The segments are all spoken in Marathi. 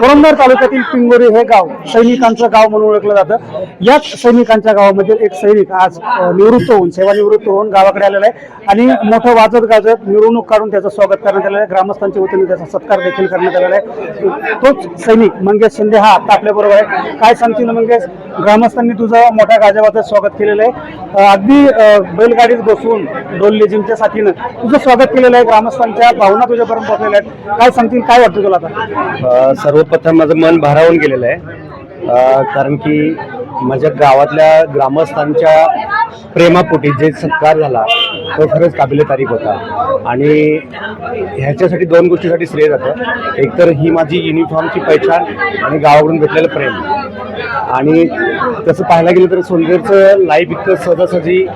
पुरंदर तालुक्यातील पिंगोरी हे गाव सैनिकांचं गाव म्हणून ओळखलं जातं. याच सैनिकांच्या गावामध्ये एक सैनिक आज निवृत्त होऊन सेवानिवृत्त होऊन गावाकडे आलेला आहे. आणि मोठं वाजत गाजत मिरवणूक काढून त्याचं स्वागत करण्यात आलेलं आहे. ग्रामस्थांच्या वतीने त्याचा सत्कार देखील करण्यात आलेला आहे. तोच सैनिक मंगेश शिंदे हा आता आपल्याबरोबर आहे. काय सांगतील मंगेश? ग्रामस्थांनी तुझं मोठ्या गाजावाजात स्वागत केलेलं आहे. अगदी बैलगाडीत बसून डोलले जिमच्या साथीनं तुझं स्वागत केलेलं आहे. ग्रामस्थांच्या भावना तुझ्यापर्यंत पोहोचलेल्या आहेत. काय सांगतील? काय वाटतं तुला आता? सर्व सर्वप्रथम माझं मन भारावून गेलेलं आहे. कारण की माझ्या गावातल्या ग्रामस्थांच्या प्रेमापोटी जे सत्कार झाला तो खरंच काबिले तारीख होता. आणि ह्याच्यासाठी दोन गोष्टीसाठी श्रेय जातं. एकतर ही माझी युनिफॉर्मची पहिचान आणि गावाकडून भेटलेलं प्रेम. आणि तसं पाहायला गेलं तर सोनगेरचं लाईफ इतकं सहजासहजी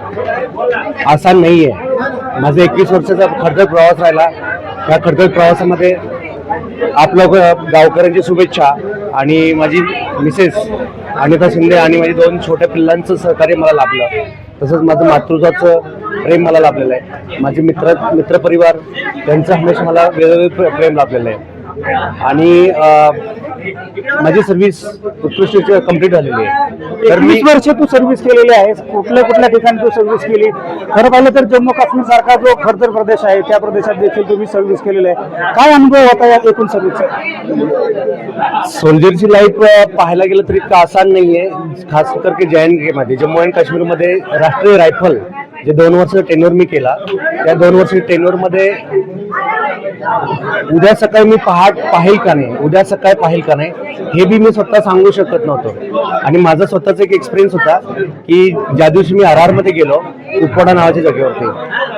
आसान नाही आहे माझा एकवीस वर्षाचा खडतर प्रवास राहिला. त्या खडतर प्रवासामध्ये आपलं गावकऱ्यांची शुभेच्छा आणि माझी मिसेस अनिता शिंदे आणि माझी दोन छोट्या पिल्लांचं सहकार्य मला लाभलं. तसंच माझं मातृत्वाचं प्रेम मला लाभलेलं आहे. माझे मित्र मित्रपरिवार त्यांचं हमेशा मला वेगवेगळे प्रेम लाभलेलं आहे. आणि माझी सर्व्हिस उत्कृष्ट कंप्लीट झालेली आहे. तर वीस वर्ष तू सर्व्हिस केलेली आहे कुठल्या कुठल्या ठिकाणी तू सर्व्हिस केली? खरं पाहिलं तर जम्मू काश्मीर सारखा जो खडतर प्रदेश आहे त्या प्रदेशात देखील तुम्ही सर्व्हिस केलेली आहे. काय अनुभव होता या एकूण सर्व्हिसचा सोल्जरची लाईफ पाहायला गेलं तरी इतकं आसान नाहीये. खास करके जे एन के मध्ये जम्मू अँड काश्मीरमध्ये राष्ट्रीय रायफल जे दोन वर्ष टेनवर मी केला त्या दोन वर्ष टेनवर मध्ये उद्या सकाळी मी पहाट पाहिल का नाही? उद्या सकाळी पाहिल का नाही? हे बी मी स्वतः सांगू शकत नव्हतो. आणि माझा स्वतःचा एक एक्सपिरियन्स होता की ज्या दिवशी मी आरमध्ये गेलो उपवाडा नावाच्या जागेवरती.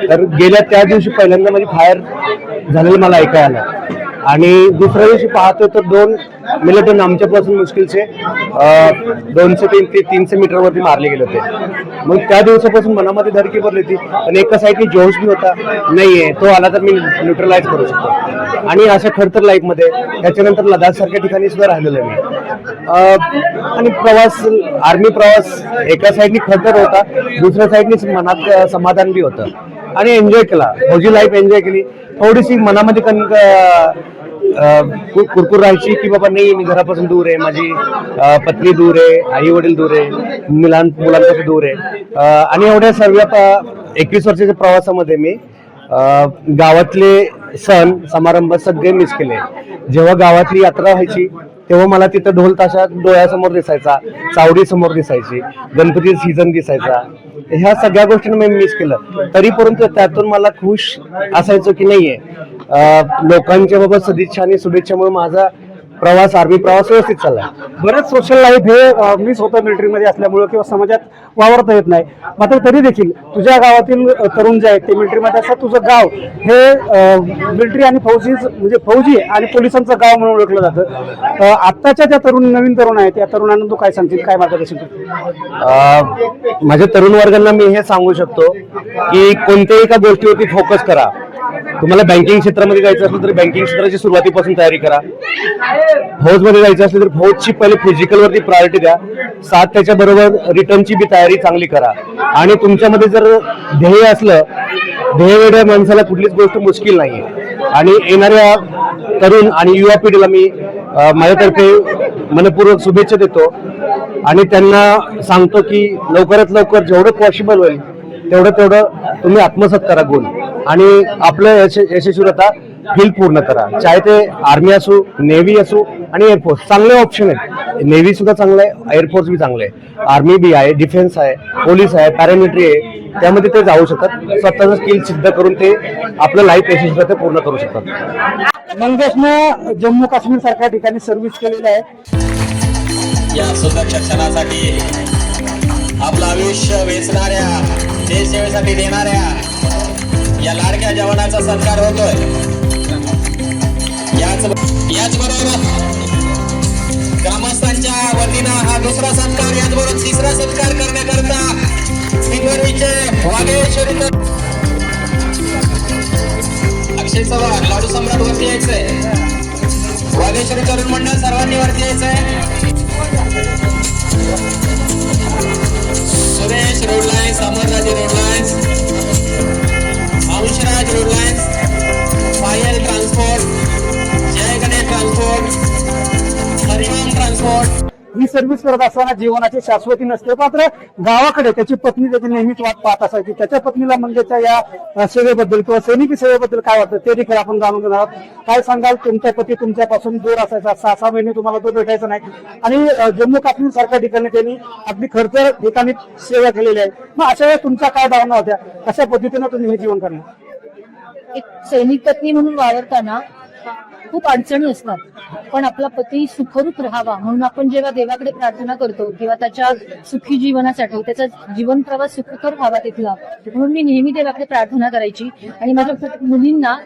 तर गेल्या त्या दिवशी पहिल्यांदा माझी फायर झालेलं मला ऐकायला आलं. आणि दुसऱ्या दिवशी पाहतो तर दोन मिलिटन आमच्यापासून मुश्किलचे दोनशे तीन ते तीनशे मीटरवरती मारले गेले होते. मग त्या दिवसापासून मनामध्ये धडकी भरली होती पण एका साईडने जोश बी होता नाही आहे तो आला तर मी न्यूट्रलाइज करू शकतो. आणि अशा खडतर लाईफमध्ये त्याच्यानंतर लदाखसारख्या ठिकाणी सुद्धा राहिलेलं मी. आणि प्रवास आर्मी प्रवास एका साईडनी खडतर होता दुसऱ्या साईडनी मनात समाधान बी होतं. आणि एन्जॉय केला. फौजी लाईफ एन्जॉय केली. थोडीशी मनामध्ये कन कुरकुर राहायची की बाबा नाही मी घरापासून दूर आहे. माझी पत्नी दूर आहे. आई वडील दूर आहे. मुलां मुलांपासून दूर आहे. आणि एवढ्या सर्व एकवीस वर्षाच्या प्रवासामध्ये मी गावातले सण समारंभ सगळे मिस केले. जेव्हा गावातली यात्रा व्हायची तेव्हा मला तिथं ढोल ताशा डोळ्यासमोर दिसायचा चावडी समोर दिसायची गणपती सीझन दिसायचा. ह्या सगळ्या गोष्टींना मी मिस केलं. तरी परंतु त्यातून मला खुश असायचो की नाहीये. लोकांच्या बाबत सदिच्छा आणि शुभेच्छामुळे माझा प्रवास आर्मी प्रवास व्यवस्थित चालला बरेच सोशल लाईफ हे अ, मिस होतं मिलिटरीमध्ये असल्यामुळं किंवा समाजात वावरता येत नाही. मात्र तरी देखील तुझ्या गावातील तरुण जे आहेत ते मिलिटरीमध्ये असतात. तुझं गाव हे मिलिटरी आणि फौजी म्हणजे फौजी आणि पोलिसांचं गाव म्हणून ओळखलं जातं. आत्ताच्या ज्या तरुण नवीन तरुण आहेत त्या तरुणांना तू काय सांगतील काय मार्गदर्शन करतील माझ्या तरुण वर्गांना मी हे सांगू शकतो की कोणत्याही एका गोष्टीवरती फोकस करा. तुम्हाला बँकिंग क्षेत्रामध्ये जायचं असेल तर बँकिंग क्षेत्राची सुरुवातीपासून तयारी करा. फौजमध्ये जायचं असेल तर फौजची पहिले फिजिकल वरती प्रायोरिटी द्या. साथ त्याच्या बरोबर रिटर्नची बी तयारी चांगली करा. आणि तुमच्यामध्ये जर ध्येय असलं ध्येयवेड्या माणसाला कुठलीच गोष्ट मुश्किल नाहीये. आणि येणाऱ्या तरुण आणि युवा पिढीला मी माझ्यातर्फे मनपूर्वक शुभेच्छा देतो. आणि त्यांना सांगतो की लवकरात लवकर जेवढं पॉसिबल होईल तेवढं तेवढं तुम्ही आत्मसात करा गुण आणि आपलं यश यशस्वीता फील्ड पूर्ण करा. चाहे ते आर्मी असो नेव्ही असो आणि एअरफोर्स चांगले ऑप्शन आहेत. नेव्ही सुद्धा चांगलं आहे एअरफोर्स बी चांगलं आहे. आर्मी बी आहे डिफेन्स आहे पोलीस आहे पॅरामिलिटरी आहे. त्यामध्ये ते जाऊ शकतात. स्वतःचं स्किल सिद्ध करून ते आपलं लाईफ यशस्वी पूर्ण करू शकतात. मंगेशनं जम्मू काश्मीर सारख्या ठिकाणी सर्व्हिस केलेली आहे. या सुंदर क्षणासाठी आपलं आयुष्य वेचणाऱ्या देशसेवेसाठी देणाऱ्या या लाडक्या जवानाचा सत्कार होतोय. याच याचबरोबर ग्रामस्थांच्या वतीनं हा दुसरा सत्कार याचबरोबर तिसरा सत्कार करण्याकरता पिंगरवीचे वागेश्वरी अक्षय चव्हाण लाडू सम्राट वरती यायचंय वागेश्वरी तरुण मंडळ सर्वांनी वरती यायचंय Sorrento lines, I'm not running on lines. Service करत असताना जीवनाची शाश्वती नसते. मात्र गावाकडे त्याची पत्नी त्याची नेहमीच वाट पाहत असायची. त्याच्या पत्नीला मंगेच्या या सेवेबद्दल किंवा सैनिकी सेवेबद्दल काय वाटतं ते देखील आपण जाणून घेणार आहोत. काय सांगाल? तुमचा पती तुमच्यापासून दूर असायचा. सहा सहा महिने तुम्हाला तो भेटायचा नाही. आणि जम्मू काश्मीर सारख्या ठिकाणी त्यांनी अगदी खर्च ठिकाणी सेवा केलेली आहे. मग अशा वेळेस तुमच्या काय भावना होत्या? कशा पद्धतीनं तुम्ही हे जीवन करणार एक सैनिक पत्नी म्हणून वावरताना खूप अडचणी असतात. पण आपला पती सुखरूप राहावा म्हणून आपण जेव्हा देवाकडे प्रार्थना करतो किंवा त्याच्या सुखी जीवनासाठी त्याचा जीवन प्रवास सुखकर व्हावा तिथला म्हणून मी नेहमी देवाकडे प्रार्थना करायची. आणि माझ्या मुलींना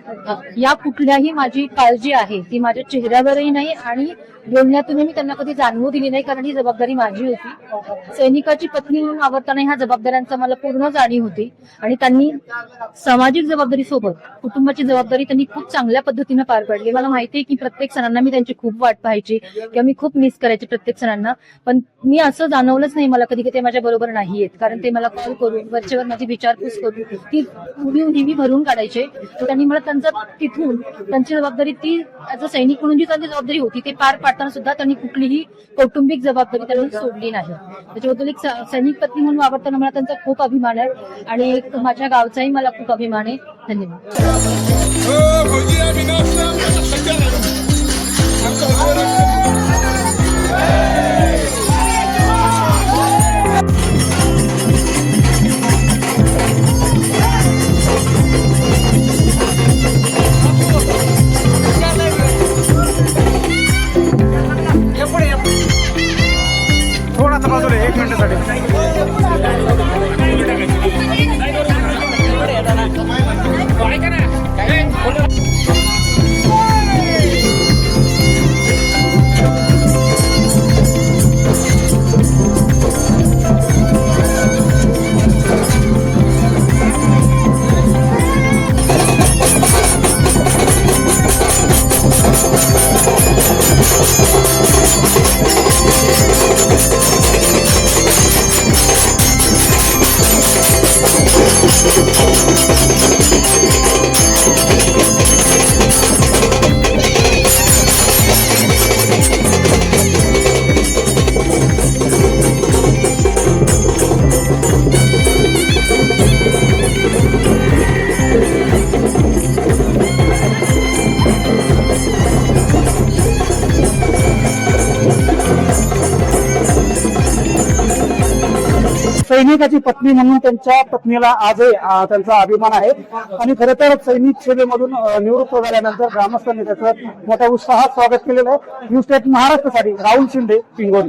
या कुठल्याही माझी काळजी आहे ती माझ्या चेहऱ्यावरही नाही आणि बोलण्यातूनही मी त्यांना कधी जाणवू दिली नाही कारण ही जबाबदारी माझी होती. सैनिकाची पत्नी म्हणून आवडताना ह्या जबाबदाऱ्यांचा मला पूर्ण जाणीव होती. आणि त्यांनी सामाजिक जबाबदारी सोबत कुटुंबाची जबाबदारी त्यांनी खूप चांगल्या पद्धतीने पार पाडली. मला माहितीये की प्रत्येक सणांना मी त्यांची खूप वाट पाहायची किंवा मी खूप मिस करायची प्रत्येक सणांना. पण मी असं जाणवलंच नाही मला कधी की ते माझ्या बरोबर नाहीयेत. कारण ते मला कॉल करून वरचेवर माझी विचारपूस करून ती उभी नेहमी भरून काढायचे. तर त्यांनी मला त्यांचा तिथून त्यांची जबाबदारी ती ऍज अ सैनिक म्हणून जी त्यांची जबाबदारी होती ते पार पाडताना सुद्धा त्यांनी कुठलीही कौटुंबिक जबाबदारी त्यांनी सोडली नाही. त्याच्याबद्दल एक सैनिक पत्नी म्हणून वावरताना मला त्यांचा खूप अभिमान आहे आणि एक माझ्या गावचाही मला खूप अभिमान आहे. धन्यवाद. हो, सैनिकाची पत्नी म्हणून त्यांच्या पत्नीला आजही त्यांचा अभिमान आहे. आणि खरं तर सैनिक सेवेमधून निवृत्त झाल्यानंतर ग्रामस्थांनी त्याचं मोठ्या उत्साहात स्वागत केलेलं आहे. न्यूज स्टेट महाराष्ट्रासाठी राहुल शिंदे पिंगोली